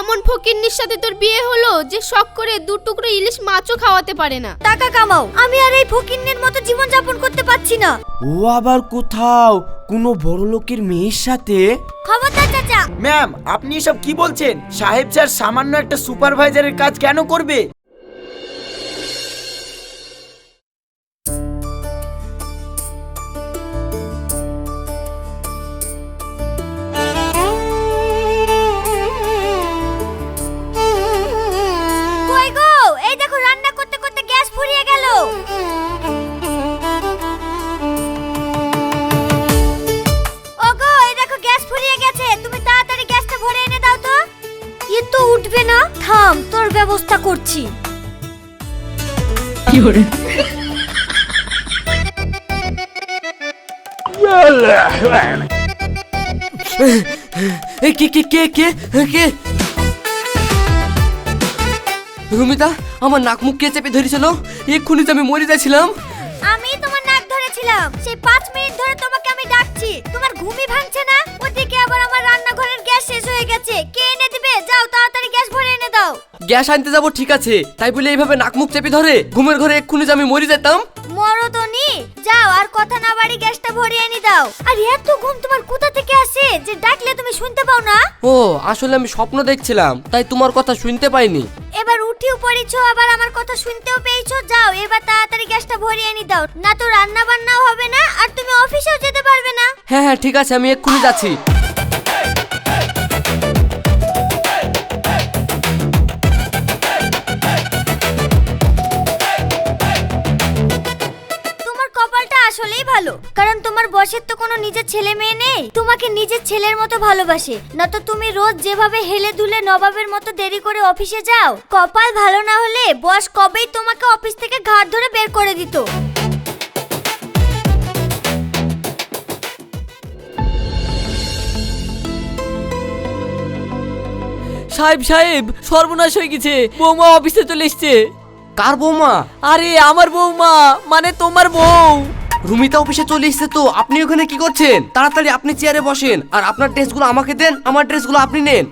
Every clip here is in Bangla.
এমন ফকিন্নির সাথে তোর বিয়ে হলো যে শখ করে দু টুকরো ইলিশ মাছও খাওয়াতে পারে না। টাকা কামাও। আমি আর এই ফকিন্নের মতো জীবন যাপন করতে পারছি না। ও আবার কোথাও কোনো বড় লোকের মেয়ের সাথে? খবরদার চাচা। ম্যাম আপনি এসব কি বলছেন? সাহেব স্যার সামান্য একটা সুপারভাইজারের কাজ কেন করবে? কে কে কে কে? কে? রুমিতা আমার নাক মুখ কে চেপে ধরেছিল? এক্ষুনি তো আমি মরে যাচ্ছিলাম। আমি তোমার নাক ধরেছিলাম। সেই পাঁচ মিনিট ধরে তোমাকে আমি ডাকছি। তোমার ঘুমই ভাঙছে না। ওদিকে আবার আমার রান্নাঘরের গ্যাস শেষ হয়ে গেছে। কে এনে দিবে? যাও তাড়াতাড়ি গ্যাস ভরে এনে দাও। গ্যাস আনতে যাব ঠিক আছে। তাই বলে এইভাবে নাক মুখ চেপে ধরে? ঘুমের ঘরে এক্ষুনি যে আমি মরে যেতাম? মরদনি যাও আর কথা না বাড়ি গ্যাসটা ভরিয়ে এনে দাও। আর এত ঘুম তোমার কোথা থেকে আসে? যে ডাকলে তুমি শুনতে পাও না। ও আসলে আমি স্বপ্ন দেখছিলাম তাই তোমার কথা শুনতে পাইনি। এবার উঠিও পড়েছো আবার আমার কথা শুনতেও পেয়েছ। যাও এবার তাড়াতাড়ি গ্যাসটা ভরিয়ে এনে দাও। না তো রান্না বান্নাও হবে না আর তুমি অফিসেও যেতে পারবে না। হ্যাঁ হ্যাঁ ঠিক আছে আমি এক্ষুনি যাচ্ছি। ভালো কারণ তোমার বসের তো কোনো নিজের ছেলে মেয়ে নেই। তোমাকে নিজের ছেলের মতো ভালোবাসে। না তো তুমি রোজ যেভাবে হেলে দুলে নবাবের মতো দেরি করে অফিসে যাও। কপাল ভালো না হলে বস কবেই তোমাকে অফিস থেকে ঘাট ধরে বের করে দিত। সাহেব সাহেব সর্বনাশ হয়ে গেছে। বৌমা অফিসে চলে এসছে। কার বৌমা? আরে আমার বৌমা মানে তোমার বউ। রুমিতা অফিসে চলে এসেছে তো আপনি ওখানে কি করছেন? তাড়াতাড়ি আপনি চেয়ারে বসেন আর আপনার ড্রেসগুলো আমাকে দেন আমার ড্রেসগুলো আপনি নেন।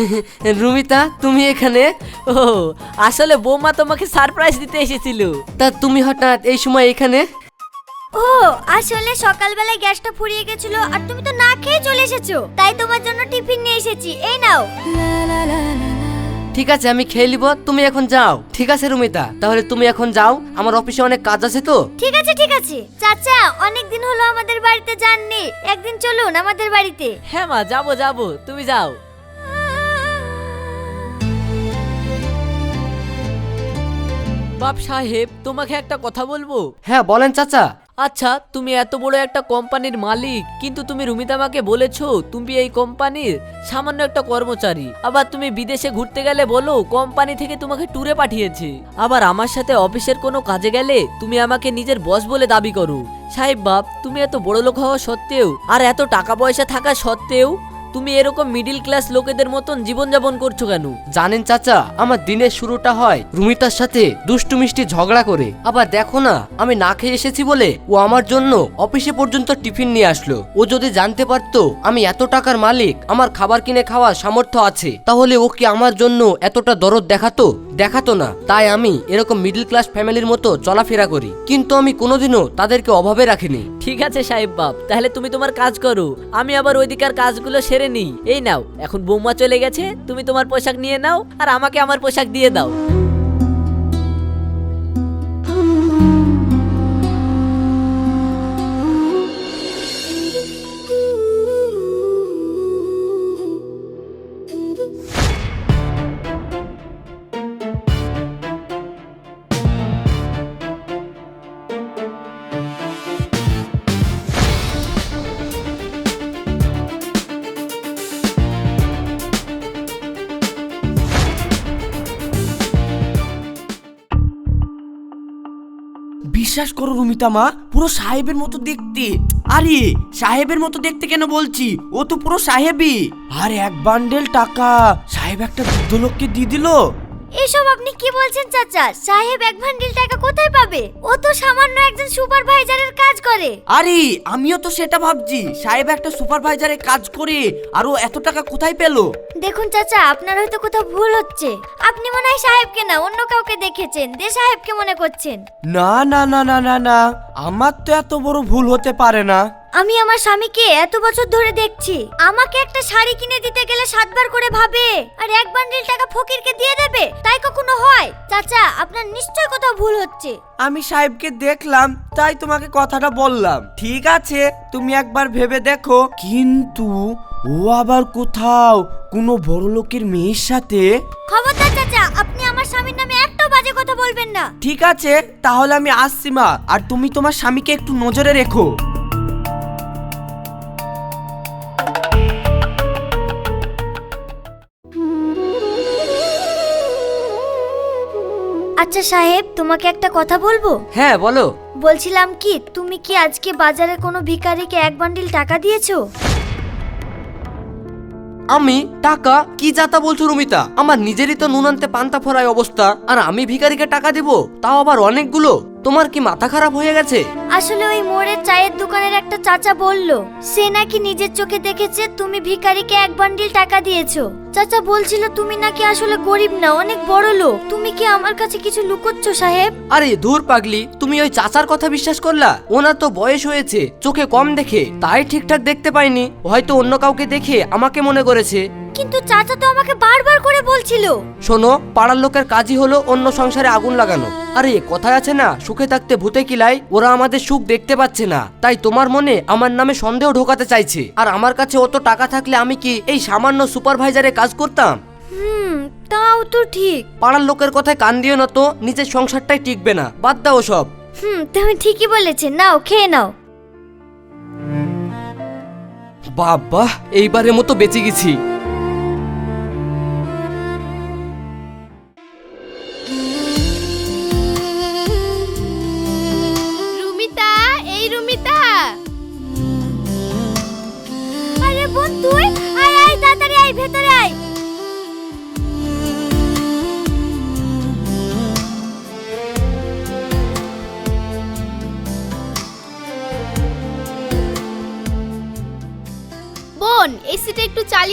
রুমিতা তুমি এখানে? ও আসলে বৌমা তোমাকে সারপ্রাইজ দিতে এসেছিল। তা তুমি হঠাৎ এই সময় এখানে? ও আসলে সকালবেলায় গ্যাসটা ফুরিয়ে গেছিল আর তুমি তো না খেয়ে চলে এসেছ। তাই তোমার জন্য টিফিন নিয়ে এসেছি। এই নাও। ঠিক আছে আমি খেয়ে নিব তুমি এখন যাও। ঠিক আছে রুমিতা তাহলে তুমি এখন যাও। আমার অফিসে অনেক কাজ আছে তো? ঠিক আছে ঠিক আছে। চাচা অনেক দিন হলো আমাদের বাড়িতে যাননি। একদিন চলুন আমাদের বাড়িতে। হ্যাঁ মা যাব যাব। তুমি যাও। বাপ সাহেব তোমাকে একটা কথা বলব? হ্যাঁ বলেন চাচা। আচ্ছা তুমি এত বড় একটা কোম্পানির মালিক, কিন্তু তুমি রুমিতামাকে বলেছ তুমি এই কোম্পানির সামান্য একটা কর্মচারী। আবার তুমি বিদেশে ঘুরতে গেলে বলো কোম্পানি থেকে তোমাকে ট্যুরে পাঠিয়েছে। আবার আমার সাথে অফিসের কোনো কাজে গেলে তুমি আমাকে নিজের বস বলে দাবি করো। সাহেব বাপ, তুমি এত বড় লোক হওয়া সত্ত্বেও আর এত টাকা পয়সা থাকা সত্ত্বেও তুমি এরকম মিডিল ক্লাস লোকেদের মতন জীবনযাপন করছ কেন? জানেন চাচা, আমার দিনের শুরুটা হয় রুমিতার সাথে দুষ্টু মিষ্টি ঝগড়া করে। আবার দেখো না, আমি না খেয়ে এসেছি বলে ও আমার জন্য অফিসে পর্যন্ত টিফিন নিয়ে আসলো। ও যদি জানতে পারতো আমি এত টাকার মালিক, আমার খাবার কিনে খাওয়ার সামর্থ্য আছে, তাহলে ও কি আমার জন্য এতটা দরদ দেখাতো? দেখাতো না। তাই আমি এরকম মিডল ক্লাস ফ্যামিলির মতো চলাফেরা করি। কিন্তু আমি কোনোদিনও তাদেরকে অভাবে রাখিনি। ঠিক আছে, সাহেব বাপ। তাহলে তুমি তোমার কাজ করো। আমি আবার ওইদিকার কাজগুলো সেরে নিই। এই নাও, এখন বৌমা চলে গেছে, তুমি তোমার পোশাক নিয়ে নাও আর আমাকে আমার পোশাক দিয়ে দাও। বিশ্বাস করো রুমিতা মা, পুরো সাহেবের মতো দেখতে। আরে, সাহেবের মতো দেখতে কেন বলছি? ও তো পুরো সাহেবই। আর, এক বান্ডেল টাকা। সাহেব একটা বৃদ্ধ লোককে দিয়ে দিল? এসব আপনি কি বলছেন চাচা? সাহেব এক বান্ডিল টাকা কোথায় পাবে? ও তো সামান্য একজন সুপারভাইজারের কাজ করে। আরে আমিও তো সেটা ভাবছি। সাহেব একটা সুপারভাইজারে কাজ করে আর ও এত টাকা কোথায় পেল? দেখুন চাচা আপনার হয়তো কোথাও ভুল হচ্ছে। আপনি মনে হয় সাহেবকে না অন্য কাউকে দেখেছেন। যে সাহেবকে মনে করছেন। না না না না না না। আমার তো এত বড় ভুল হতে পারে না। আমি আমার স্বামীকে এত বছর ধরে দেখছি। আমাকে একটা শাড়ি কিনে দিতে গেলে সাতবার করে ভাবে আর এক বান্ডিল টাকা ফকিরকে দিয়ে দেবে তাই কখনো হয়? চাচা আপনার নিশ্চয় কোথাও ভুল হচ্ছে। আমি সাহেবকে দেখলাম তাই তোমাকে কথাটা বললাম। ঠিক আছে তুমি একবার ভেবে দেখো। কিন্তু ও আবার কোথাও কোনো বড় লোকের মেয়ের সাথে? খবরদার চাচা আপনি আমার স্বামীর নামে একটাও বাজে কথা বলবেন না। ঠিক আছে তাহলে আমি আসছি মা আর তুমি তোমার স্বামীকে একটু নজরে রেখো। আচ্ছা সাহেব তোমাকে একটা কথা বলব? হ্যাঁ বলো। বলছিলাম কি তুমি কি আজকে বাজারে কোনো ভিখারিকে এক বান্ডিল টাকা দিয়েছ? আমি? টাকা? কি যাতা বলছো রুমিতা? আমার নিজেরই তো নুন আনতে পান্তা ফোরায় অবস্থা। আর আমি ভিখারিকে টাকা দিব? তাও আবার অনেকগুলো? তোমার কি মাথা খারাপ হয়ে গেছে? আসলে ওই মোড়ের চায়ের দোকানের একটা চাচা বলল সে নাকি নিজের চোখে দেখেছে তুমি ভিখারিকে এক বান্ডিল টাকা দিয়েছ। চাচা বলছিল তুমি নাকি আসলে গরিব না অনেক বড় লোক। তুমি কি আমার কাছে কিছু লুকোচ্ছ সাহেব? আরে দূর পাগলি তুমি ওই চাচার কথা বিশ্বাস করলা? ওনার তো বয়স হয়েছে চোখে কম দেখে। তাই ঠিকঠাক দেখতে পাইনি। হয়তো অন্য কাউকে দেখে আমাকে মনে করেছে। কিন্তু চাচা তো আমাকে বারবার করে বলছিল। শোনো পাড়ার লোকের কাজই হলো অন্য সংসারে আগুন লাগানো। আরে কথায় আছে না সুখে থাকতে ভূতে কিলাই ওরা আমাদের সুখ দেখতে পাচ্ছে না। তাই তোমার মনে আমার নামে সন্দেহ ঢোকাতে চাইছে। আর আমার কাছে অত টাকা থাকলে আমি কি এই সামান্য সুপারভাইজারে কাজ করতাম। হুম তাও তো ঠিক। পাড়ার লোকের কথায় কান দিও না তো নিজের সংসারটাই টিকবে না। বাদ দাও সব। হুম তুমি ঠিকই বলেছে নাও খেয়ে নাও। বাবা এইবারের মতো বেঁচে গেছি।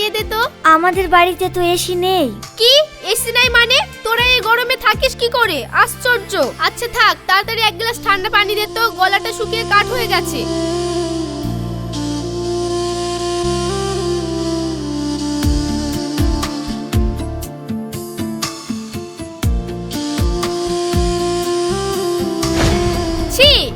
চালিয়ে দে তো। আমাদের বাড়িতে তো এসি নেই। কি? এসি নাই মানে? তোরা এই গরমে থাকিস কি করে? আশ্চর্য। আচ্ছা থাক, তাড়াতাড়ি এক গ্লাস ঠান্ডা পানি দে তো, গলাটা শুকিয়ে কাঠ হয়ে গেছে।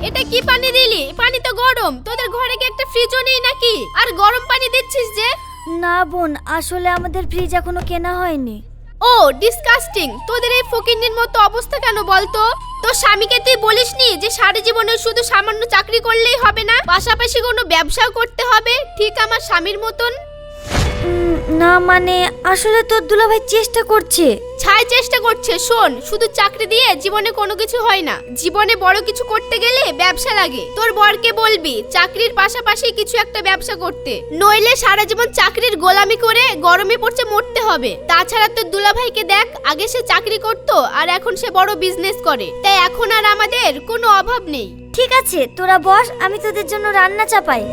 এটা কি পানি দিলি? পানি তো গরম। তোদের ঘরে কি একটা ফ্রিজও নেই নাকি? আর গরম পানি দিচ্ছিস যে? না বোন, আসলে আমাদের ফ্রিজ এখনও কেনা হয়নি। ও ডিসকাস্টিং তোদের এই ফকিন্নির মতো অবস্থা কেন বলতো? তোর স্বামীকে তুই বলিসনি যে সারা জীবনে শুধু সামান্য চাকরি করলেই হবে না? পাশাপাশি কোনো ব্যবসাও করতে হবে? ঠিক আমার স্বামীর মতন? না মানে আসলে তোর দুলাভাই চেষ্টা করছে। ছাই চেষ্টা করছে শোন শুধু চাকরি দিয়ে জীবনে কোনো কিছু হয় না। জীবনে বড় কিছু করতে গেলে ব্যবসা লাগে। তোর বরকে বলবি চাকরির পাশাপাশি কিছু একটা ব্যবসা করতে। নইলে সারা জীবন চাকরির গোলামি করে গরমে পড়ছে মরতে হবে। তাছাড়া তোর দুলাভাইকে দেখ আগে সে চাকরি করত আর এখন সে বড় বিজনেস করে। তাই এখন আর আমাদের কোনো অভাব নেই। ঠিক আছে তোরা বস আমি তোদের জন্য রান্না চাপাই।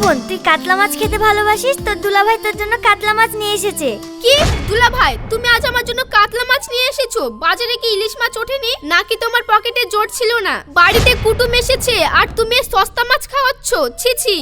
বোন, তুই কাতলা মাছ খেতে ভালোবাসিস? তোর দুলাভাই তোর জন্য কাতলা মাছ নিয়ে এসেছে। কি? দুলা ভাই তুমি আজ আমার জন্য কাতলা মাছ নিয়ে এসেছ? বাজারে কি ইলিশ মাছ ওঠেনি? নাকি তোমার পকেটে জোর ছিল না? বাড়িতে কুটুম এসেছে, আর তুমি সস্তা মাছ খাওয়াচ্ছ? ছি ছি।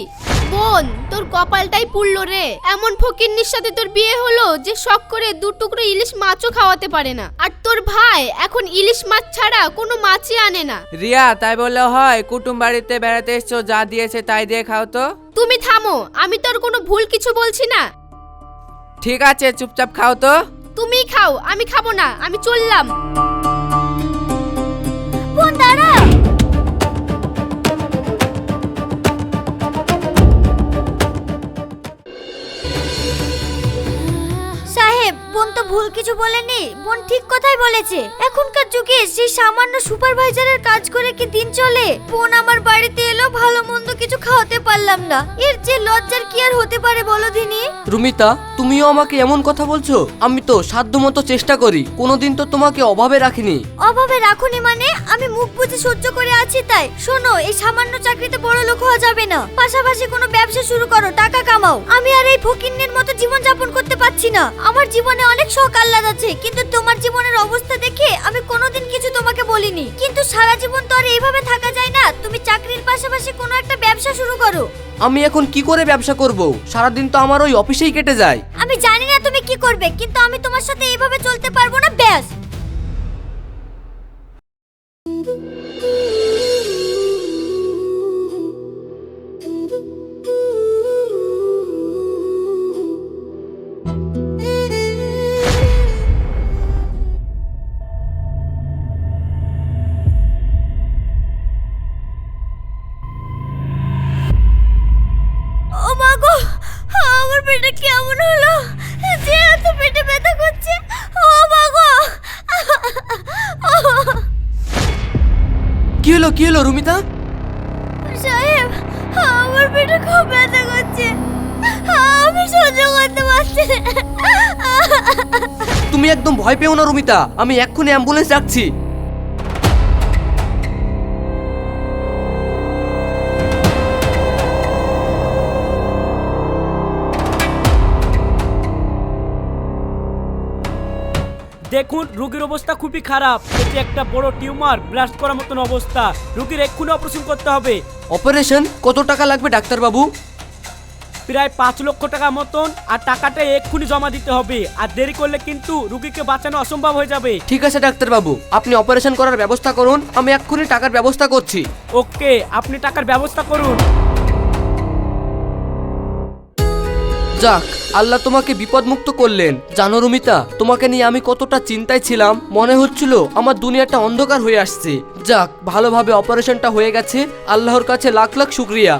বোন তোর কপালটাই পুড়লো রে। এমন ফকিন্নির সাথে তোর বিয়ে হলো যে শখ করে দু টুকরো ইলিশ মাছও খাওয়াতে পারে না। আর তোর ভাই এখন ইলিশ মাছ ছাড়া কোনো মাছই আনে না। রিয়া তাই বললে হয় কুটুম বাড়িতে বেড়াতে এসছো যা দিয়েছে তাই দিয়ে খাও তো। তুমি থামো আমি তোর কোনো ভুল কিছু বলছি না। ঠিক আছে চুপচাপ খাও তো। তুমিই খাও আমি খাব না আমি চললাম। বোন দাঁড়া বোন তো ভুল কিছু বলেনি। বোন ঠিক কথাই বলেছে। এখনকার যুগে সেই সামান্য সুপারভাইজারের কাজ করে কি দিন চলে? বোন আমার বাড়িতে এলো, ভালো মন্দ কিছু খাওয়াতে পারলাম না। এর যে লজ্জার কি আর হতে পারে বলো দিনি? রুমিতা তুমিও আমাকে এমন কথা বলছো? আমি তো সাধ্যমতো চেষ্টা করি। কোনোদিন তো তোমাকে অভাবে রাখিনি। অভাবে রাখুনি মানে? আমি মুখ বুঝে সহ্য করে আছি তাই। শোনো এই সামান্য চাকরিতে বড় লোক হওয়া যাবে না। পাশাপাশি কোনো ব্যবসা শুরু করো টাকা কামাও। আমি আর এই ফকিন্নের মতো জীবন যাপন করতে পারছি না। আমার জীবনে অনেক শখ আহ্লাদ আছে কিন্তু তোমার জীবনের অবস্থা দেখে আমি কোনোদিন কিছু তোমাকে বলিনি। কিন্তু সারা জীবন তো আর এইভাবে থাকা যায় না। তুমি চাকরির পাশাপাশি কোনো একটা ব্যবসা শুরু করো। আমি এখন কি করে ব্যবসা করব? সারাদিন তো আমার ওই অফিসেই কেটে যায়। কি করবে? কিন্তু আমি তোমার সাথে এইভাবে চলতে পারব না ব্যাস। আমার কেমন হলো? কি হলো কি হলো রুমিতা? সাহেব আমার পেটে খুব ব্যথা করছে। আমি সহ্য করতে পারছি তুমি একদম ভয় পেও না রুমিতা। আমি এক্ষুনি অ্যাম্বুলেন্স ডাকছি দেখুন রোগীর অবস্থা খুবই খারাপ। এটি একটা বড় টিউমার ব্লাস্ট করার মতন অবস্থা। রোগীর এক্ষুনি অপারেশন করতে হবে। অপারেশন? কত টাকা লাগবে ডাক্তারবাবু? প্রায় পাঁচ লক্ষ টাকা মতন আর টাকাটা এক্ষুনি জমা দিতে হবে। আর দেরি করলে কিন্তু রুগীকে বাঁচানো অসম্ভব হয়ে যাবে। ঠিক আছে ডাক্তারবাবু আপনি অপারেশন করার ব্যবস্থা করুন। আমি এক্ষুনি টাকার ব্যবস্থা করছি। ওকে আপনি টাকার ব্যবস্থা করুন। যাক, আল্লাহ তোমাকে বিপদমুক্ত করলেন। জানো রুমিতা, তোমাকে নিয়ে আমি কতটা চিন্তায় ছিলাম। মনে হচ্ছিল আমার দুনিয়াটা অন্ধকার হয়ে আসছে। যাক, ভালোভাবে অপারেশনটা হয়ে গেছে। আল্লাহর কাছে লাখ লাখ শুক্রিয়া।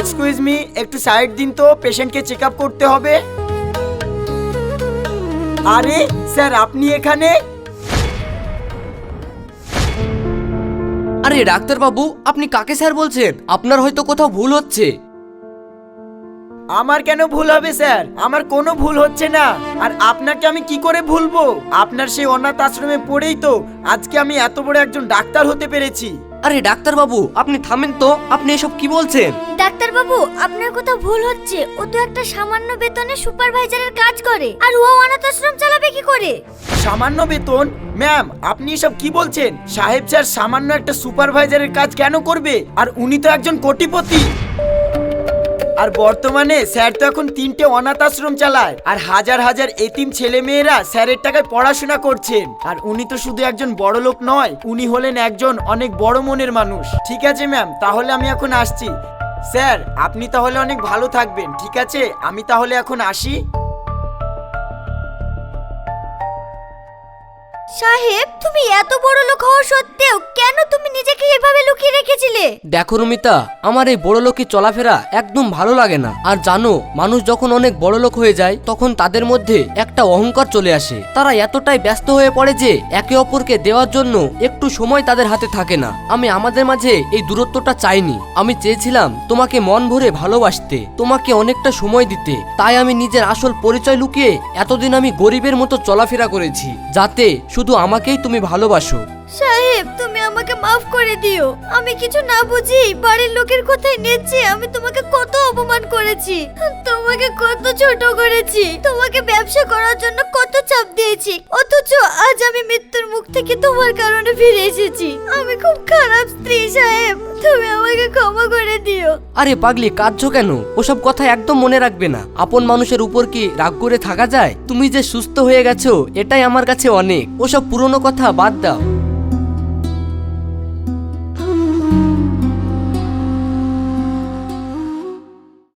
এক্সকিউজ মি একটু সাইড দিন তো পেশেন্টকে চেক আপ করতে হবে। আরে, স্যার, আপনি এখানে? আরে ডাক্তারবাবু আপনি কাকে স্যার বলছেন? আপনার হয়তো কোথাও ভুল হচ্ছে। আমার কেন ভুল হবে স্যার? আমার কোনো ভুল হচ্ছে না। আর আপনাকে আমি কি করে ভুলবো? আপনার সেই অনাথ আশ্রমে পড়েই তো আজকে আমি এত বড় একজন ডাক্তার হতে পেরেছি। আরে ডাক্তারবাবু আপনি থামেন তো। আপনি এসব কি বলছেন? ডাক্তার বাবু আপনার কথা ভুল হচ্ছে। ও তো একটা সামান্য বেতনে সুপারভাইজারের কাজ করে। আর ও অনাথ আশ্রম চালাবে কি করে? সামান্য বেতন? ম্যাম, আপনি এসব কি বলছেন? সাহেব স্যার সামান্য একটা সুপারভাইজারের কাজ কেন করবে? আর উনি তো একজন কোটিপতি। আর বর্তমানে স্যার তো এখন তিনটে অনাথ আশ্রম চালায়। আর হাজার হাজার এতিম ছেলে মেয়েরা স্যারের টাকায় পড়াশোনা করছেন। আর উনি তো শুধু একজন বড় লোক নয়, উনি হলেন একজন অনেক বড় মনের মানুষ। ঠিক আছে ম্যাম, তাহলে আমি এখন আসছি। স্যার, আপনি তাহলে অনেক ভালো থাকবেন, ঠিক আছে? আমি তাহলে এখন আসি। সাহেব, তুমি এত বড় লোক হওয়া সত্ত্বেও কেন তুমি নিজেকে এভাবে লুকিয়ে রেখেছিলে? দেখো রুমিতা, আমার এই বড় লোকের চলাফেরা একদম ভালো লাগে না। আর জানো, মানুষ যখন অনেক বড় লোক হয়ে যায়, তখন তাদের মধ্যে একটা অহংকার চলে আসে। তারা এতটাই ব্যস্ত হয়ে পড়ে যে, একে অপরকে দেওয়ার জন্য একটু সময় তাদের হাতে থাকে না। আমি আমাদের মাঝে এই দূরত্বটা চাইনি। আমি চেয়েছিলাম তোমাকে মন ভরে ভালোবাসতে, তোমাকে অনেকটা সময় দিতে। তাই আমি নিজের আসল পরিচয় লুকিয়ে এতদিন আমি গরিবের মতো চলাফেরা করেছি, যাতে শুধু আমাকেই তুমি ভালোবাসো। আমাকে মাফ করে দিও। আমি কিছু না বুঝি বাড়ির লোকের কথাই নেচে আমি তোমাকে কত অপমান করেছি, তোমাকে কত ছোট করেছি, তোমাকে ব্যবসা করার জন্য কত চাপ দিয়েছি। অথচ আজ আমি মৃত্যুর মুখ থেকে তোমার কারণে ফিরে এসেছি। আমি খুব খারাপ স্ত্রী, সাহেব। তুমি আমাকে ক্ষমা করে দিও। আরে পাগলি, কাঁদছো কেন? ওসব কথা একদম মনে রাখবে না। আপন মানুষের উপর কি রাগ করে থাকা যায়? তুমি যে সুস্থ হয়ে গেছো, এটাই আমার কাছে অনেক। ওসব পুরনো কথা বাদ দাও।